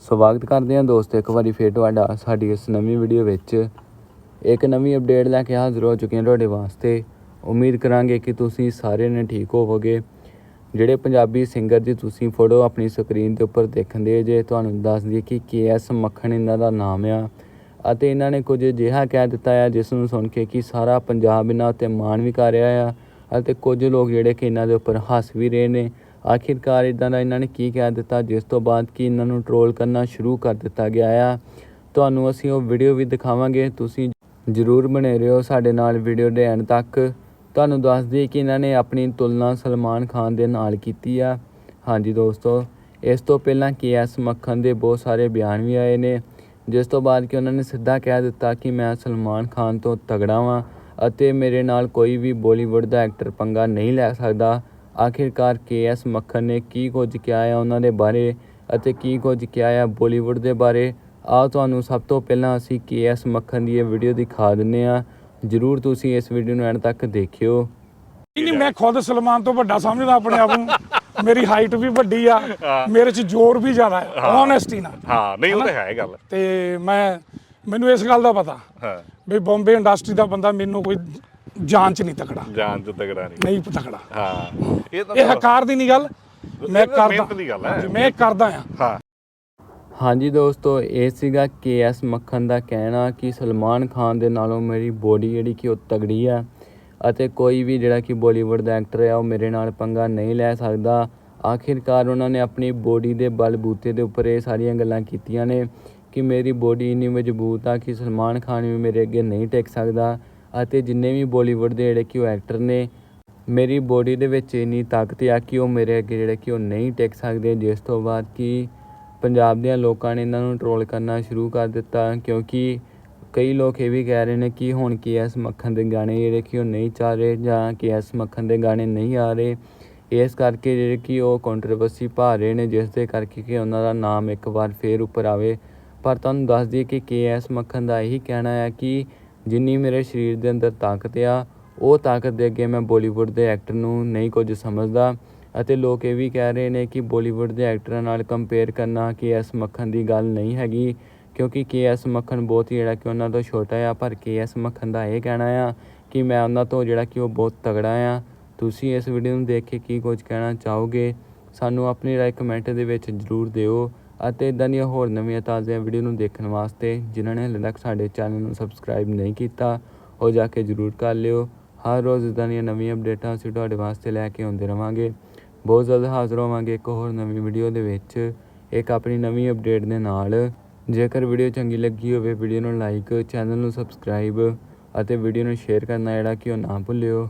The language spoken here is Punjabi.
ਸਵਾਗਤ ਕਰਦੇ ਹਾਂ ਦੋਸਤੋ, ਇੱਕ ਵਾਰੀ ਫੇਰ ਤੁਹਾਡਾ ਸਾਡੀ ਇਸ ਨਵੀਂ ਵੀਡੀਓ ਵਿੱਚ। ਇੱਕ ਨਵੀਂ ਅਪਡੇਟ ਲੈ ਕੇ ਹਾਜ਼ਰ ਹੋ ਚੁੱਕੇ ਹਾਂ ਤੁਹਾਡੇ ਵਾਸਤੇ। ਉਮੀਦ ਕਰਾਂਗੇ ਕਿ ਤੁਸੀਂ ਸਾਰੇ ਨੇ ਠੀਕ ਹੋਵੋਗੇ। ਜਿਹੜੇ ਪੰਜਾਬੀ ਸਿੰਗਰ ਦੀ ਤੁਸੀਂ ਫੋਟੋ ਆਪਣੀ ਸਕਰੀਨ ਦੇ ਉੱਪਰ ਦੇਖਦੇ ਜੇ, ਤੁਹਾਨੂੰ ਦੱਸ ਦਈਏ ਕਿ ਕੇਐਸ ਮੱਖਣ ਇਹਨਾਂ ਦਾ ਨਾਮ ਆ। ਅਤੇ ਇਹਨਾਂ ਨੇ ਕੁਝ ਅਜਿਹਾ ਕਹਿ ਦਿੱਤਾ ਆ, ਜਿਸ ਨੂੰ ਸੁਣ ਕੇ ਕਿ ਸਾਰਾ ਪੰਜਾਬ ਇਹਨਾਂ ਉੱਤੇ ਮਾਣ ਵੀ ਕਰ ਰਿਹਾ ਆ। ਅਤੇ ਕੁਝ ਲੋਕ ਜਿਹੜੇ ਕਿ ਇਹਨਾਂ ਦੇ ਉੱਪਰ ਹੱਸ ਵੀ ਰਹੇ ਨੇ। ਆਖਿਰਕਾਰ ਇਦਾਂ ਦਾ ਇਹਨਾਂ ਨੇ ਕੀ ਕਹਿ ਦਿੱਤਾ? ਜਿਸ ਤੋਂ ਬਾਅਦ ਕਿ ਇਹਨਾਂ ਨੂੰ ਟਰੋਲ ਕਰਨਾ ਸ਼ੁਰੂ ਕਰ ਦਿੱਤਾ ਗਿਆ ਆ? ਤੁਹਾਨੂੰ ਅਸੀਂ ਉਹ ਵੀਡੀਓ ਵੀ ਦਿਖਾਵਾਂਗੇ। ਤੁਸੀਂ ਜਰੂਰ ਬਣੇ ਰਹੋ ਸਾਡੇ ਨਾਲ ਵੀਡੀਓ ਦੇ ਐਂਡ ਤੱਕ। ਤੁਹਾਨੂੰ ਦੱਸ ਦਈਏ ਕਿ ਇਹਨਾਂ ਨੇ ਆਪਣੀ ਤੁਲਨਾ ਸਲਮਾਨ ਖਾਨ ਦੇ ਨਾਲ ਕੀਤੀ ਆ। ਹਾਂਜੀ ਦੋਸਤੋ, ਇਸ ਤੋਂ ਪਹਿਲਾਂ ਕੇਐਸ ਮੱਖਣ ਦੇ ਬਹੁਤ ਸਾਰੇ ਬਿਆਨ ਵੀ ਆਏ ਨੇ। ਜਿਸ ਤੋਂ ਬਾਅਦ ਕਿ ਉਹਨਾਂ ਨੇ ਸਿੱਧਾ ਕਹਿ ਦਿੱਤਾ ਕਿ ਮੈਂ ਸਲਮਾਨ ਖਾਨ ਤੋਂ ਤਗੜਾ ਵਾਂ ਅਤੇ ਮੇਰੇ ਨਾਲ ਕੋਈ ਵੀ ਬਾਲੀਵੁੱਡ ਦਾ ਐਕਟਰ ਪੰਗਾ ਨਹੀਂ ਲੈ ਸਕਦਾ। ਆਖਿਰਕਾਰ ਕੇਐਸ ਮੱਖਣ ਨੇ ਕੀ ਕੁਝ ਕਿਹਾ ਆ ਉਹਨਾਂ ਦੇ ਬਾਰੇ ਅਤੇ ਕੀ ਕੁਝ ਕਿਹਾ ਆ ਬਾਲੀਵੁੱਡ ਦੇ ਬਾਰੇ? ਆਓ ਤੁਹਾਨੂੰ ਸਭ ਤੋਂ ਪਹਿਲਾਂ ਅਸੀਂ ਕੇਐਸ ਮੱਖਣ ਦੀ ਇਹ ਵੀਡੀਓ ਦਿਖਾ ਦਿੰਨੇ ਆ ਜਰੂਰ ਤੁਸੀਂ ਇਸ ਵੀਡੀਓ ਨੂੰ ਐਂਡ ਤੱਕ ਦੇਖਿਓ। ਨਹੀਂ ਨਹੀਂ ਮੈਂ ਖੁਦ ਸਲਮਾਨ ਤੋਂ ਵੱਡਾ ਸਮਝਦਾ ਆਪਣੇ ਆਪ ਨੂੰ। ਮੇਰੀ ਹਾਈਟ ਵੀ ਵੱਡੀ ਆ ਮੇਰੇ 'ਚ ਜ਼ੋਰ ਵੀ ਜ਼ਿਆਦਾ ਹੈ ਓਨੈਸਟੀ ਨਾਲ। ਹਾਂ ਨਹੀਂ ਉਹ ਤਾਂ ਹੈ ਗੱਲ। ਤੇ ਮੈਂ ਮੈਨੂੰ ਇਸ ਗੱਲ ਦਾ ਪਤਾ ਹਾਂ। ਵੀ ਬੰਬੇ ਇੰਡਸਟਰੀ ਦਾ ਬੰਦਾ ਮੈਨੂੰ ਕੋਈ ਜਾਂਚ ਨਹੀਂ ਤਕੜਾ। ਜਾਨ ਚ ਤਗੜਾ ਨਹੀਂ। ਨਹੀਂ ਤਕੜਾ। ਹਾਂ। ਇਹ ਤਾਂ ਇਹ ਹਕਾਰ ਦੀ ਨਹੀਂ ਗੱਲ ਮੈਂ ਕਰਦਾ ਮਿਹਨਤ ਦੀ ਗੱਲ ਹੈ। ਹਾਂਜੀ, ਮੈਂ ਕਰਦਾ ਆ ਹਾਂ। ਹਾਂਜੀ ਦੋਸਤੋ ਇਹ ਸੀਗਾ ਕੇਐਸ ਮੱਖਣ ਦਾ ਕਹਿਣਾ ਕਿ ਸਲਮਾਨ ਖਾਨ ਦੇ ਨਾਲੋਂ ਮੇਰੀ ਬੋਡੀ ਜਿਹੜੀ ਕਿ ਉਹ ਤਗੜੀ ਆ ਅਤੇ ਕੋਈ ਵੀ ਜਿਹੜਾ ਕਿ ਬਾਲੀਵੁੱਡ ਦਾ ਐਕਟਰ ਆ ਉਹ ਮੇਰੇ ਨਾਲ ਪੰਗਾ ਨਹੀਂ ਲੈ ਸਕਦਾ। ਆਖਿਰਕਾਰ ਉਹਨਾਂ ਨੇ ਆਪਣੀ ਬੋਡੀ ਦੇ ਬਲਬੂਤੇ ਦੇ ਉੱਪਰ ਇਹ ਸਾਰੀਆਂ ਗੱਲਾਂ ਕੀਤੀਆਂ ਨੇ ਕਿ ਮੇਰੀ ਬੋਡੀ ਇੰਨੀ ਮਜ਼ਬੂਤ ਆ ਕਿ ਸਲਮਾਨ ਖਾਨ ਵੀ ਮੇਰੇ ਅੱਗੇ ਨਹੀਂ ਟਿਕ ਸਕਦਾ। ਅਤੇ ਜਿੰਨੇ ਵੀ ਬੋਲੀਵੁੱਡ ਦੇ ਜਿਹੜੇ ਕਿ ਉਹ ਐਕਟਰ ਨੇ, ਮੇਰੀ ਬੋਡੀ ਦੇ ਵਿੱਚ ਇੰਨੀ ਤਾਕਤ ਆ ਕਿ ਉਹ ਮੇਰੇ ਅੱਗੇ ਜਿਹੜੇ ਕਿ ਉਹ ਨਹੀਂ ਟਿਕ ਸਕਦੇ। ਜਿਸ ਤੋਂ ਬਾਅਦ ਕਿ ਪੰਜਾਬ ਦੇ ਲੋਕਾਂ ਨੇ ਇਹਨਾਂ ਨੂੰ ਟਰੋਲ ਕਰਨਾ ਸ਼ੁਰੂ ਕਰ ਦਿੱਤਾ, ਕਿਉਂਕਿ ਕਈ ਲੋਕ ਇਹ ਵੀ ਕਹਿ ਰਹੇ ਨੇ ਕਿ ਹੁਣ ਕੇ ਕੇਐਸ ਮੱਖਣ ਦੇ ਗਾਣੇ ਜਿਹੜੇ ਕਿ ਉਹ ਨਹੀਂ ਚੱਲ ਰਹੇ ਜਾਂ ਕੇ ਕੇਐਸ ਮੱਖਣ ਦੇ ਗਾਣੇ ਨਹੀਂ ਆ ਰਹੇ। ਇਸ ਕਰਕੇ ਜਿਹੜੇ ਕਿ ਉਹ ਕੰਟਰੋਵਰਸੀ ਪਾ ਰਹੇ ਨੇ, ਜਿਸ ਦੇ ਕਰਕੇ ਕਿ ਉਹਨਾਂ ਦਾ ਨਾਮ ਇੱਕ ਵਾਰ ਫੇਰ ਉੱਪਰ ਆਵੇ। ਪਰ ਤੁਹਾਨੂੰ ਦੱਸ ਦਈਏ ਕਿ ਕੇਐਸ ਮੱਖਣ ਦਾ ਇਹੀ ਕਹਿਣਾ ਹੈ ਕਿ ਜਿੰਨੀ ਮੇਰੇ ਸਰੀਰ ਦੇ ਅੰਦਰ ਤਾਕਤ ਆ, ਉਹ ਤਾਕਤ ਦੇ ਅੱਗੇ ਮੈਂ ਬੋਲੀਵੁੱਡ ਦੇ ਐਕਟਰ ਨੂੰ ਨਹੀਂ ਕੁਝ ਸਮਝਦਾ ਅਤੇ ਲੋਕ ਇਹ ਵੀ ਕਹਿ ਰਹੇ ਨੇ ਕਿ ਬੋਲੀਵੁੱਡ ਦੇ ਐਕਟਰਾਂ ਨਾਲ ਕੰਪੇਅਰ ਕਰਨਾ ਕੇ ਐਸ ਮੱਖਣ ਦੀ ਗੱਲ ਨਹੀਂ ਹੈਗੀ, ਕਿਉਂਕਿ ਕੇ ਐਸ ਮੱਖਣ ਬਹੁਤ ਹੀ ਜਿਹੜਾ ਕਿ ਉਹਨਾਂ ਤੋਂ ਛੋਟਾ ਆ, ਪਰ ਕੇ ਐਸ ਮੱਖਣ ਦਾ ਇਹ ਕਹਿਣਾ ਆ ਕਿ ਮੈਂ ਉਹਨਾਂ ਤੋਂ ਜਿਹੜਾ ਕਿ ਉਹ ਬਹੁਤ ਤਗੜਾ ਆ। ਤੁਸੀਂ ਇਸ ਵੀਡੀਓ ਨੂੰ ਦੇਖ ਕੇ ਕੀ ਕੁਝ ਕਹਿਣਾ ਚਾਹੋਗੇ? ਸਾਨੂੰ ਆਪਣੀ ਰਾਏ ਕਮੈਂਟ ਦੇ ਵਿੱਚ ਜ਼ਰੂਰ ਦਿਓ। ਅਤੇ ਇਦਾਂ ਦੀਆਂ ਹੋਰ ਨਵੀਆਂ ਤਾਜ਼ੀਆਂ ਵੀਡੀਓ ਨੂੰ ਦੇਖਣ ਵਾਸਤੇ ਜਿਨ੍ਹਾਂ ਨੇ ਹਾਲੇ ਤੱਕ ਸਾਡੇ ਚੈਨਲ ਨੂੰ ਸਬਸਕ੍ਰਾਈਬ ਨਹੀਂ ਕੀਤਾ, ਉਹ ਜਾ ਕੇ ਜ਼ਰੂਰ ਕਰ ਲਿਓ। ਹਰ ਰੋਜ਼ ਇਦਾਂ ਦੀਆਂ ਨਵੀਆਂ ਅਪਡੇਟਾਂ ਅਸੀਂ ਤੁਹਾਡੇ ਵਾਸਤੇ ਲੈ ਕੇ ਆਉਂਦੇ ਰਵਾਂਗੇ। ਬਹੁਤ ਜ਼ਿਆਦਾ ਹਾਜ਼ਰ ਹੋਵਾਂਗੇ ਇੱਕ ਹੋਰ ਨਵੀਂ ਵੀਡੀਓ ਦੇ ਵਿੱਚ। ਇੱਕ ਆਪਣੀ ਨਵੀਂ ਅਪਡੇਟ ਦੇ ਨਾਲ। ਜੇਕਰ ਵੀਡੀਓ ਚੰਗੀ ਲੱਗੀ ਹੋਵੇ ਵੀਡੀਓ ਨੂੰ ਲਾਈਕ ਚੈਨਲ ਨੂੰ ਸਬਸਕ੍ਰਾਈਬ ਅਤੇ ਵੀਡੀਓ ਨੂੰ ਸ਼ੇਅਰ ਕਰਨਾ ਜਿਹੜਾ ਕਿ ਉਹ ਨਾ ਭੁੱਲਿਓ।